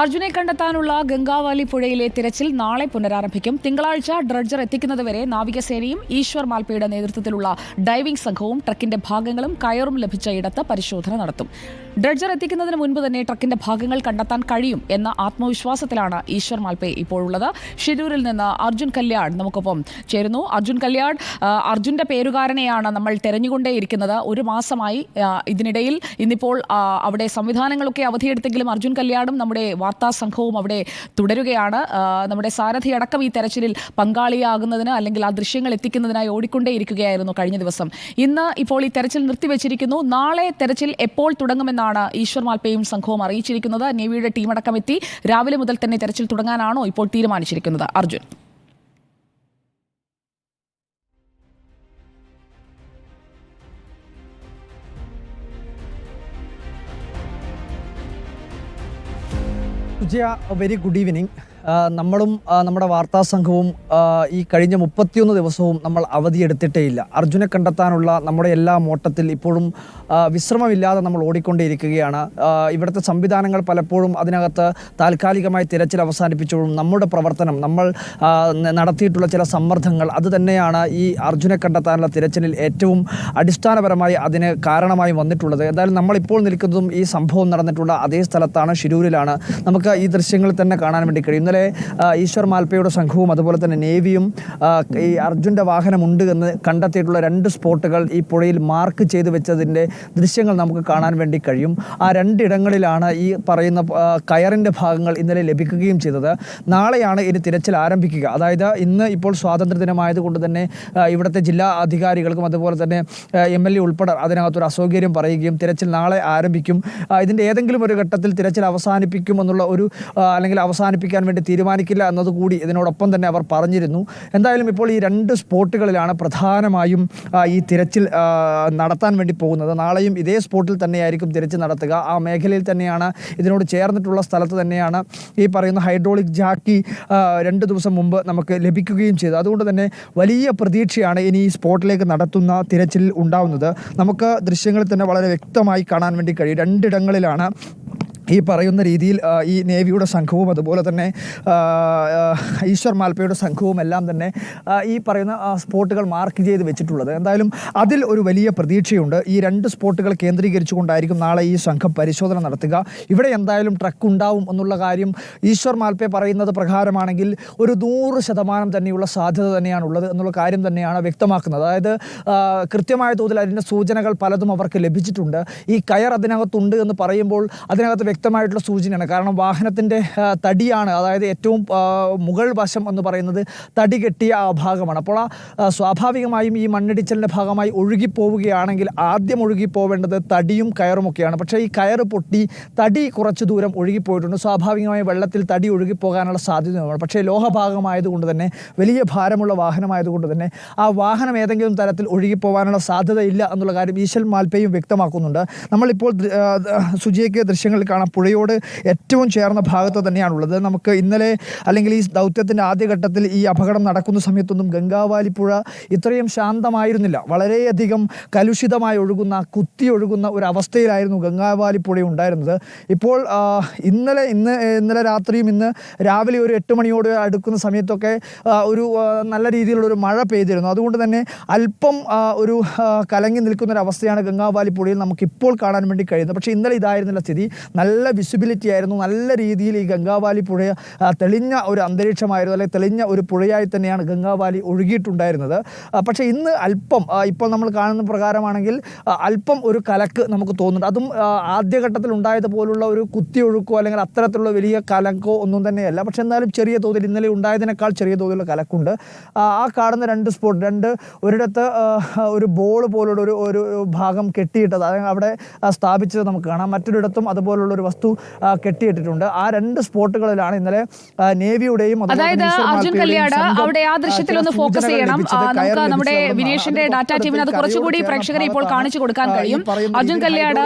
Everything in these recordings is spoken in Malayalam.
അർജുനെ കണ്ടെത്താനുള്ള ഗംഗാവാലി പുഴയിലെ തിരച്ചിൽ നാളെ പുനരാരംഭിക്കും. തിങ്കളാഴ്ച ഡ്രഡ്ജർ എത്തിക്കുന്നതുവരെ നാവികസേനയും ഈശ്വർ മാൽപ്പയുടെ നേതൃത്വത്തിലുള്ള ഡൈവിംഗ് സംഘവും ട്രക്കിന്റെ ഭാഗങ്ങളും കയറും ലഭിച്ച ഇടത്ത് പരിശോധന നടത്തും. ഡ്രഡ്ജർ എത്തിക്കുന്നതിന് മുൻപ് തന്നെ ട്രക്കിന്റെ ഭാഗങ്ങൾ കണ്ടെത്താൻ കഴിയും എന്ന ആത്മവിശ്വാസത്തിലാണ് ഈശ്വർ മാൽപ്പെ ഇപ്പോഴുള്ളത്. ഷിരൂരിൽ നിന്ന് അർജുൻ കല്യാൺ നമുക്കൊപ്പം ചേരുന്നു. അർജുൻ കല്യാൺ അർജുന്റെ പേരുകാരനെയാണ് നമ്മൾ തെരഞ്ഞുകൊണ്ടേയിരിക്കുന്നത്. ഒരു മാസമായി ഇതിനിടയിൽ ഇന്നിപ്പോൾ അവിടെ സംവിധാനങ്ങളൊക്കെ അവധിയെടുത്തെങ്കിലും അർജുൻ കല്യാണും നമ്മുടെ വാർത്താ സംഘവും അവിടെ തുടരുകയാണ്. നമ്മുടെ സാരഥി അടക്കം ഈ തെരച്ചിലിൽ പങ്കാളിയാകുന്നതിന് അല്ലെങ്കിൽ ആ ദൃശ്യങ്ങൾ എത്തിക്കുന്നതിനായി ഓടിക്കൊണ്ടേയിരിക്കുകയായിരുന്നു കഴിഞ്ഞ ദിവസം. ഇന്ന് ഇപ്പോൾ ഈ തെരച്ചിൽ നിർത്തിവെച്ചിരിക്കുന്നു. നാളെ തെരച്ചിൽ എപ്പോൾ തുടങ്ങുമെന്നാണ് ഈശ്വർ മാൽപ്പയും സംഘവും അറിയിച്ചിരിക്കുന്നത്. നേവിയുടെ ടീമടക്കം എത്തി. രാവിലെ മുതൽ തന്നെ തെരച്ചിൽ തുടങ്ങാനാണോ ഇപ്പോൾ തീരുമാനിച്ചിരിക്കുന്നത്? Arjun. Sujaya very good evening നമ്മളും നമ്മുടെ വാർത്താ സംഘവും ഈ കഴിഞ്ഞ മുപ്പത്തിയൊന്ന് ദിവസവും നമ്മൾ അവധിയെടുത്തിട്ടേ ഇല്ല അർജുനെ കണ്ടെത്താനുള്ള നമ്മുടെ എല്ലാ മോട്ടത്തിൽ ഇപ്പോഴും വിശ്രമമില്ലാതെ നമ്മൾ ഓടിക്കൊണ്ടേയിരിക്കുകയാണ്. ഇവിടുത്തെ സംവിധാനങ്ങൾ പലപ്പോഴും അതിനകത്ത് താൽക്കാലികമായി തിരച്ചിൽ അവസാനിപ്പിച്ചോളും നമ്മുടെ പ്രവർത്തനം നമ്മൾ നടത്തിയിട്ടുള്ള ചില സമ്മർദ്ദങ്ങൾ അത് തന്നെയാണ് ഈ അർജുനെ കണ്ടെത്താനുള്ള തിരച്ചിലിൽ ഏറ്റവും അടിസ്ഥാനപരമായി അതിന് കാരണമായി വന്നിട്ടുള്ളത്. എന്തായാലും നമ്മളിപ്പോൾ നിൽക്കുന്നതും ഈ സംഭവം നടന്നിട്ടുള്ള അതേ സ്ഥലത്താണ് ഷിരൂരിലാണ് നമുക്ക് ഈ ദൃശ്യങ്ങളിൽ തന്നെ കാണാൻ വേണ്ടി കഴിയും. ഇന്നലെ ഈശ്വർ മാൽപ്പയുടെ സംഘവും അതുപോലെ തന്നെ നേവിയും ഈ അർജുന്റെ വാഹനമുണ്ട് എന്ന് കണ്ടെത്തിയിട്ടുള്ള രണ്ട് സ്പോട്ടുകൾ ഈ പുഴയിൽ മാർക്ക് ചെയ്തു വെച്ചതിന്റെ ദൃശ്യങ്ങൾ നമുക്ക് കാണാൻ വേണ്ടി കഴിയും. ആ രണ്ടിടങ്ങളിലാണ് ഈ പറയുന്ന കയറിന്റെ ഭാഗങ്ങൾ ഇന്നലെ ലഭിക്കുകയും ചെയ്തത്. നാളെയാണ് ഇനി തിരച്ചിൽ ആരംഭിക്കുക. അതായത് ഇന്ന് ഇപ്പോൾ സ്വാതന്ത്ര്യ ദിനമായതുകൊണ്ട് തന്നെ ഇവിടുത്തെ ജില്ലാ അധികാരികൾക്കും അതുപോലെ തന്നെ എം എൽ എ ഉൾപ്പെടെ അതിനകത്തൊരു അസൗകര്യം പറയുകയും തിരച്ചിൽ നാളെ ആരംഭിക്കും. ഇതിന്റെ ഏതെങ്കിലും ഒരു ഘട്ടത്തിൽ തിരച്ചിൽ അവസാനിപ്പിക്കും എന്നുള്ള ഒരു അല്ലെങ്കിൽ അവസാനിപ്പിക്കാൻ വേണ്ടി തീരുമാനിക്കില്ല എന്നതുകൂടി ഇതിനോടൊപ്പം തന്നെ അവർ പറഞ്ഞിരുന്നു. എന്തായാലും ഇപ്പോൾ ഈ രണ്ട് സ്പോട്ടുകളിലാണ് പ്രധാനമായും ഈ തിരച്ചിൽ നടത്താൻ വേണ്ടി പോകുന്നത്. നാളെയും ഇതേ സ്പോട്ടിൽ തന്നെയായിരിക്കും തിരച്ചിൽ നടത്തുക. ആ മേഖലയിൽ തന്നെയാണ് ഇതിനോട് ചേർന്നിട്ടുള്ള സ്ഥലത്ത് തന്നെയാണ് ഈ പറയുന്ന ഹൈഡ്രോളിക് ജാക്കി രണ്ട് ദിവസം മുമ്പ് നമുക്ക് ലഭിക്കുകയും ചെയ്തു അതുകൊണ്ട് തന്നെ വലിയ പ്രതീക്ഷയാണ് ഇനി ഈ സ്പോട്ടിലേക്ക് നടത്തുന്ന തിരച്ചിൽ ഉണ്ടാവുന്നത്. നമുക്ക് ദൃശ്യങ്ങളിൽ തന്നെ വളരെ വ്യക്തമായി കാണാൻ വേണ്ടി കഴിയും. രണ്ടിടങ്ങളിലാണ് ഈ പറയുന്ന രീതിയിൽ ഈ നേവിയുടെ സംഘവും അതുപോലെ തന്നെ ഈശ്വർ മാൽപ്പയുടെ സംഘവും എല്ലാം തന്നെ ഈ പറയുന്ന സ്പോട്ടുകൾ മാർക്ക് ചെയ്ത് വെച്ചിട്ടുള്ളത്. എന്തായാലും അതിൽ ഒരു വലിയ പ്രതീക്ഷയുണ്ട്. ഈ രണ്ട് സ്പോട്ടുകൾ കേന്ദ്രീകരിച്ചുകൊണ്ടായിരിക്കും നാളെ ഈ സംഘം പരിശോധന നടത്തുക. ഇവിടെ എന്തായാലും ട്രക്ക് ഉണ്ടാവും എന്നുള്ള കാര്യം ഈശ്വർ മാൽപ്പെ പറയുന്നത് പ്രകാരമാണെങ്കിൽ ഒരു നൂറ് ശതമാനം തന്നെയുള്ള സാധ്യത തന്നെയാണുള്ളത് എന്നുള്ള കാര്യം തന്നെയാണ് വ്യക്തമാക്കുന്നത്. അതായത് കൃത്യമായ തോതിൽ അതിന്റെ സൂചനകൾ പലതും അവർക്ക് ലഭിച്ചിട്ടുണ്ട്. ഈ കയർ അതിനകത്തുണ്ട് എന്ന് പറയുമ്പോൾ അതിനകത്ത് വ്യക്തമായിട്ടുള്ള സൂചനയാണ്. കാരണം വാഹനത്തിന്റെ തടിയാണ് അതായത് ഏറ്റവും മുകൾ വശം എന്ന് പറയുന്നത് തടി കെട്ടിയ ആ ഭാഗമാണ്. അപ്പോൾ ആ സ്വാഭാവികമായും ഈ മണ്ണിടിച്ചലിന്റെ ഭാഗമായി ഒഴുകിപ്പോവുകയാണെങ്കിൽ ആദ്യം ഒഴുകിപ്പോവേണ്ടത് തടിയും കയറുമൊക്കെയാണ് പക്ഷേ ഈ കയറ് പൊട്ടി തടി കുറച്ച് ദൂരം ഒഴുകിപ്പോയിട്ടുണ്ട്. സ്വാഭാവികമായി വെള്ളത്തിൽ തടി ഒഴുകിപ്പോകാനുള്ള സാധ്യതയുമാണ്. പക്ഷേ ലോഹഭാഗമായതുകൊണ്ട് തന്നെ വലിയ ഭാരമുള്ള വാഹനമായതുകൊണ്ട് തന്നെ ആ വാഹനം ഏതെങ്കിലും തരത്തിൽ ഒഴുകിപ്പോകാനുള്ള സാധ്യതയില്ല എന്നുള്ള കാര്യം ഈശൽ മാൽപ്പയും വ്യക്തമാക്കുന്നുണ്ട്. നമ്മളിപ്പോൾ സുജിയയ്ക്ക് ദൃശ്യങ്ങളിൽ കാണാം പുഴയോട് ഏറ്റവും ചേർന്ന ഭാഗത്ത് തന്നെയാണുള്ളത്. നമുക്ക് ഇന്നലെ അല്ലെങ്കിൽ ഈ ദൗത്യത്തിന്റെ ആദ്യഘട്ടത്തിൽ ഈ അപകടം നടക്കുന്ന സമയത്തൊന്നും ഗംഗാവാലി പുഴ ഇത്രയും ശാന്തമായിരുന്നില്ല. വളരെയധികം കലുഷിതമായി ഒഴുകുന്ന കുത്തി ഒഴുകുന്ന ഒരു അവസ്ഥയിലായിരുന്നു ഗംഗാവാലി പുഴ ഉണ്ടായിരുന്നത്. ഇപ്പോൾ ഇന്നലെ ഇന്ന് ഇന്നലെ രാത്രിയും ഇന്ന് രാവിലെ ഒരു എട്ട് മണിയോട് അടുക്കുന്ന സമയത്തൊക്കെ ഒരു നല്ല രീതിയിലുള്ള ഒരു മഴ പെയ്തിരുന്നു. അതുകൊണ്ട് തന്നെ അല്പം ഒരു കലങ്ങി നിൽക്കുന്ന ഒരു അവസ്ഥയാണ് ഗംഗാവാലി പുഴയിൽ നമുക്കിപ്പോൾ കാണാൻ വേണ്ടി കഴിയുന്നത്. പക്ഷേ ഇന്നലെ ഇതായിരുന്നില്ല സ്ഥിതി. നല്ല വിസിബിലിറ്റി ആയിരുന്നു. നല്ല രീതിയിൽ ഈ ഗംഗാവാലി പുഴ തെളിഞ്ഞ ഒരു അന്തരീക്ഷമായിരുന്നു. അല്ലെങ്കിൽ തെളിഞ്ഞ ഒരു പുഴയായി തന്നെയാണ് ഗംഗാവാലി ഒഴുകിയിട്ടുണ്ടായിരുന്നത്. പക്ഷേ ഇന്ന് അല്പം ഇപ്പോൾ നമ്മൾ കാണുന്ന പ്രകാരമാണെങ്കിൽ അല്പം ഒരു കലക്ക് നമുക്ക് തോന്നുന്നുണ്ട്. അതും ആദ്യഘട്ടത്തിൽ ഉണ്ടായതുപോലുള്ള ഒരു കുത്തിയൊഴുക്കോ അല്ലെങ്കിൽ അത്തരത്തിലുള്ള വലിയ കലക്കോ ഒന്നും തന്നെയല്ല. പക്ഷെ എന്നാലും ചെറിയ തോതിൽ ഇന്നലെ ഉണ്ടായതിനേക്കാൾ ചെറിയ തോതിലുള്ള കലക്കുണ്ട്. ആ, കാണുന്ന രണ്ട് സ്പോട്ട് രണ്ട് ഒരിടത്ത് ഒരു ബോൾ പോലുള്ള ഒരു ഒരു ഭാഗം കെട്ടിയിട്ടത് അതായത് അവിടെ സ്ഥാപിച്ചത് നമുക്ക് കാണാം. മറ്റൊരിടത്തും അതുപോലുള്ള ഒരു വസ്തു കെട്ടിയിട്ടിട്ടുണ്ട്. ആ രണ്ട് സ്പോട്ടുകളിലാണ് ഇന്നലെ നേവിയുടെയും അതായത് അർജുൻ കല്യാട് അവിടെ ആ ദൃശ്യത്തിൽ ഒന്ന് ഫോക്കസ് ചെയ്യണം. നമുക്ക് നമ്മുടെ. വിനേഷിന്റെ ഡാറ്റ ടീമിന് അത് കുറച്ചുകൂടി പ്രേക്ഷകരെ ഇപ്പോൾ കാണിച്ചു കൊടുക്കാൻ കഴിയും. അർജുൻ കല്യാട്.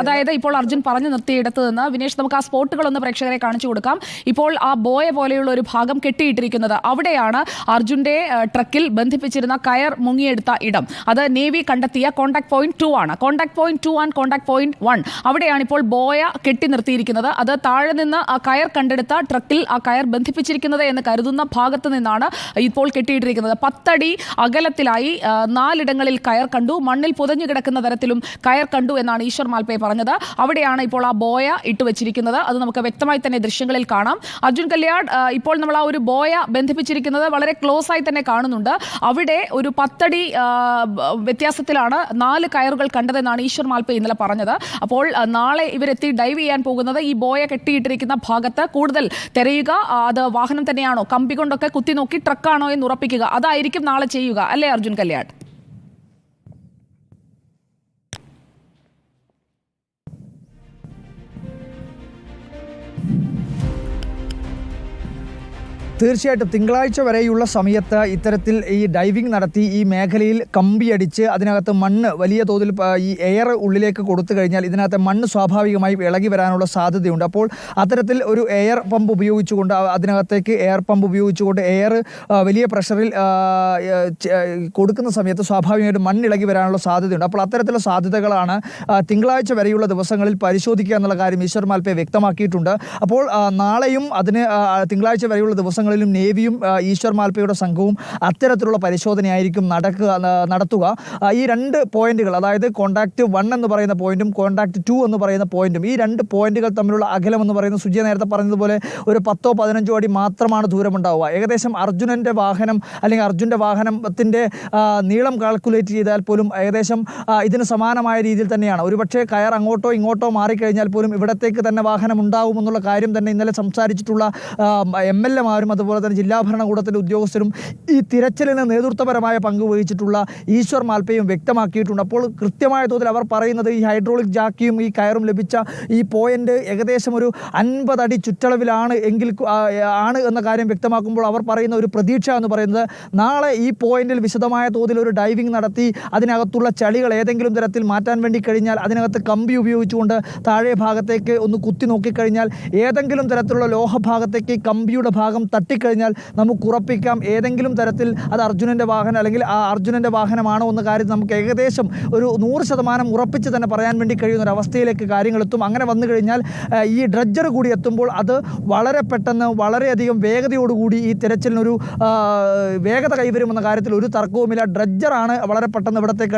അതായത് ഇപ്പോൾ അർജുൻ പറഞ്ഞു നിർത്തിയിടത്ത് നിന്ന് വിനേഷ് നമുക്ക് ആ സ്പോട്ടുകൾ ഒന്ന് പ്രേക്ഷകരെ കാണിച്ചു കൊടുക്കാം. ഇപ്പോൾ ആ ബോയ പോലെയുള്ള ഒരു ഭാഗം കെട്ടിയിട്ടിരിക്കുന്നത് അവിടെയാണ് അർജുന്റെ ട്രക്കിൽ ബന്ധിപ്പിച്ചിരുന്ന കയർ മുങ്ങിയെടുത്ത ഇടം. അത് നേവി കണ്ടെത്തിയ കോൺടാക്ട് പോയിന്റ് ടു ആണ്. Contact point two and contact point one അവിടെയാണ് ഇപ്പോൾ ബോയ കെട്ടി നിർത്തിയിരിക്കുന്നത്. അത് താഴെ നിന്ന് ആ കയർ കണ്ടെടുത്ത ട്രക്കിൽ ആ കയർ ബന്ധിപ്പിച്ചിരിക്കുന്നത് എന്ന് കരുതുന്ന ഭാഗത്ത് നിന്നാണ് ഇപ്പോൾ കെട്ടിയിട്ടിരിക്കുന്നത്. പത്തടി അകലത്തിലായി നാലിടങ്ങളിൽ കയർ കണ്ടു. മണ്ണിൽ പുതഞ്ഞു കിടക്കുന്ന തരത്തിലും കയർ കണ്ടു എന്നാണ് ഈശ്വർ മാൽപേ പറഞ്ഞത്. അവിടെയാണ് ഇപ്പോൾ ആ ബോയ ഇട്ടുവച്ചിരിക്കുന്നത് അത് നമുക്ക് വ്യക്തമായി തന്നെ ദൃശ്യങ്ങളിൽ കാണാം. അർജുൻ കല്യാൺ ഇപ്പോൾ നമ്മൾ ആ ഒരു ബോയ ബന്ധിപ്പിച്ചിരിക്കുന്നത് വളരെ ക്ലോസ് ആയി തന്നെ കാണുന്നുണ്ട്. അവിടെ ഒരു പത്തടി വ്യത്യാസത്തിലാണ് നാല് കയറുകൾ കണ്ടതെന്നാണ് ഈശ്വർ മാൽപേ ഇന്നലെ പറഞ്ഞത്. അപ്പോൾ നാളെ ഇവരെത്തി ഡൈവ് ചെയ്യാൻ പോകുന്നത് ഈ ബോയ കെട്ടിയിട്ടിരിക്കുന്ന ഭാഗത്ത് കൂടുതൽ തിരയുക. അത് വാഹനം തന്നെയാണോ? കമ്പി കൊണ്ടൊക്കെ കുത്തി നോക്കി ട്രക്കാണോ എന്ന് ഉറപ്പിക്കുക. അതായിരിക്കും നാളെ ചെയ്യുക. അല്ലേ അർജുൻ കല്യാൺ? തീർച്ചയായിട്ടും തിങ്കളാഴ്ച വരെയുള്ള സമയത്ത് ഇത്തരത്തിൽ ഈ ഡൈവിംഗ് നടത്തി ഈ മേഖലയിൽ കമ്പിയടിച്ച് അതിനകത്ത് മണ്ണ് വലിയ തോതിൽ ഈ എയർ ഉള്ളിലേക്ക് കൊടുത്തു കഴിഞ്ഞാൽ ഇതിനകത്ത് മണ്ണ് സ്വാഭാവികമായി ഇളകി വരാനുള്ള സാധ്യതയുണ്ട്. അപ്പോൾ അത്തരത്തിൽ ഒരു എയർ പമ്പ് ഉപയോഗിച്ചുകൊണ്ട് അതിനകത്തേക്ക് എയർ പമ്പ് ഉപയോഗിച്ചുകൊണ്ട് എയർ വലിയ പ്രഷറിൽ കൊടുക്കുന്ന സമയത്ത് സ്വാഭാവികമായിട്ട് മണ്ണ് ഇളകി വരാനുള്ള സാധ്യതയുണ്ട്. അപ്പോൾ അത്തരത്തിലുള്ള സാധ്യതകളാണ് തിങ്കളാഴ്ച വരെയുള്ള ദിവസങ്ങളിൽ പരിശോധിക്കുക എന്നുള്ള കാര്യം ഈശ്വർ മാൽപ്പെ വ്യക്തമാക്കിയിട്ടുണ്ട്. അപ്പോൾ നാളെയും അതിന് തിങ്കളാഴ്ച വരെയുള്ള ദിവസങ്ങളിലും നേവിയും ഈശ്വർ മാൽപ്പയുടെ സംഘവും അത്തരത്തിലുള്ള പരിശോധനയായിരിക്കും നടക്കുക നടത്തുക. ഈ രണ്ട് പോയിന്റുകൾ അതായത് കോണ്ടാക്ട് വൺ എന്ന് പറയുന്ന പോയിന്റും കോണ്ടാക്ട് ടു എന്ന് പറയുന്ന പോയിന്റും ഈ രണ്ട് പോയിന്റുകൾ തമ്മിലുള്ള അകലം എന്ന് പറയുന്നത് സുജിയ നേരത്തെ പറഞ്ഞതുപോലെ ഒരു പത്തോ പതിനഞ്ചോ അടി മാത്രമാണ് ദൂരമുണ്ടാവുക. ഏകദേശം അർജുനന്റെ വാഹനം അല്ലെങ്കിൽ അർജുന്റെ വാഹനത്തിന്റെ നീളം കാൽക്കുലേറ്റ് ചെയ്താൽ പോലും ഏകദേശം ഇതിന് സമാനമായ രീതിയിൽ തന്നെയാണ്. ഒരുപക്ഷെ കയർ അങ്ങോട്ടോ ഇങ്ങോട്ടോ മാറിക്കഴിഞ്ഞാൽ പോലും ഇവിടത്തേക്ക് തന്നെ വാഹനം ഉണ്ടാവുമെന്നുള്ള കാര്യം തന്നെ ഇന്നലെ സംസാരിച്ചിട്ടുള്ള എം എൽ എമാരും അതുപോലെ തന്നെ ജില്ലാ ഭരണകൂടത്തിന്റെ ഉദ്യോഗസ്ഥരും ഈ തിരച്ചിലിന് നേതൃത്വപരമായ പങ്ക് വഹിച്ചിട്ടുള്ള ഈശ്വർ മാൽപ്പയും വ്യക്തമാക്കിയിട്ടുണ്ട്. അപ്പോൾ കൃത്യമായ തോതിൽ അവർ പറയുന്നത് ഈ ഹൈഡ്രോളിക് ജാക്കിയും ഈ കയറും ലഭിച്ച ഈ പോയിന്റ് ഏകദേശം ഒരു അൻപതടി ചുറ്റളവിലാണ് എങ്കിൽ ആണ് എന്ന കാര്യം വ്യക്തമാക്കുമ്പോൾ അവർ പറയുന്ന ഒരു പ്രതീക്ഷ എന്ന് പറയുന്നത് നാളെ ഈ പോയിന്റിൽ വിശദമായ തോതിൽ ഒരു ഡൈവിംഗ് നടത്തി അതിനകത്തുള്ള ചളികൾ ഏതെങ്കിലും തരത്തിൽ മാറ്റാൻ വേണ്ടി കഴിഞ്ഞാൽ അതിനകത്ത് കമ്പി ഉപയോഗിച്ചുകൊണ്ട് താഴെ ഭാഗത്തേക്ക് ഒന്ന് കുത്തി നോക്കിക്കഴിഞ്ഞാൽ ഏതെങ്കിലും തരത്തിലുള്ള ലോഹഭാഗത്തേക്ക് കമ്പിയുടെ ഭാഗം തട്ടിക്കഴിഞ്ഞാൽ നമുക്ക് ഉറപ്പിക്കാം. ഏതെങ്കിലും തരത്തിൽ അത് അർജുനന്റെ വാഹനം അല്ലെങ്കിൽ ആ അർജുനന്റെ വാഹനമാണോ എന്ന കാര്യത്തിൽ നമുക്ക് ഏകദേശം ഒരു നൂറ് ശതമാനം ഉറപ്പിച്ച് തന്നെ പറയാൻ വേണ്ടി കഴിയുന്ന ഒരു അവസ്ഥയിലേക്ക് കാര്യങ്ങൾ എത്തും. അങ്ങനെ വന്നു കഴിഞ്ഞാൽ ഈ ഡ്രഡ്ജർ കൂടി എത്തുമ്പോൾ അത് വളരെ പെട്ടെന്ന് വളരെയധികം വേഗതയോടുകൂടി ഈ തിരച്ചിലിനൊരു വേഗത കൈവരുമെന്ന കാര്യത്തിൽ ഒരു തർക്കവുമില്ല. ഡ്രഡ്ജറാണ് വളരെ പെട്ടെന്ന് ഇവിടത്തേക്ക്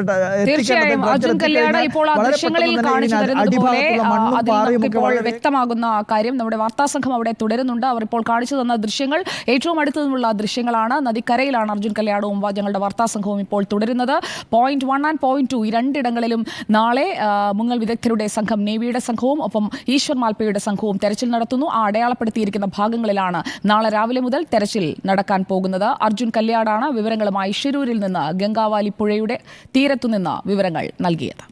വ്യക്തമാകുന്ന കാര്യം നമ്മുടെ വാർത്താ സംഘം അവിടെ തുടരുന്നുണ്ട്. അവർ ഇപ്പോൾ കാണിച്ചു തന്ന ദൃശ്യങ്ങൾ ഏറ്റവും അടുത്തു നിന്നുള്ള ദൃശ്യങ്ങളാണ്. നദിക്കരയിലാണ് അർജുൻ കല്യാണവും ഞങ്ങളുടെ വാർത്താ സംഘവും ഇപ്പോൾ തുടരുന്നത്. Point one and point two ഈ രണ്ടിടങ്ങളിലും നാളെ മുങ്ങൽ വിദഗ്ധരുടെ സംഘം നേവിയുടെ സംഘവും ഒപ്പം ഈശ്വർ മാൽപ്പയുടെ സംഘവും തെരച്ചിൽ നടത്തുന്നു. ആ അടയാളപ്പെടുത്തിയിരിക്കുന്ന ഭാഗങ്ങളിലാണ് നാളെ രാവിലെ മുതൽ തെരച്ചിൽ നടക്കാൻ പോകുന്നത്. അർജുൻ കല്യാണാണ് വിവരങ്ങളുമായി. ഷിരൂരിൽ നിന്ന് ഗംഗാവാലി പുഴയുടെ തീരത്തുനിന്ന് വിവരങ്ങൾ നൽകിയത്.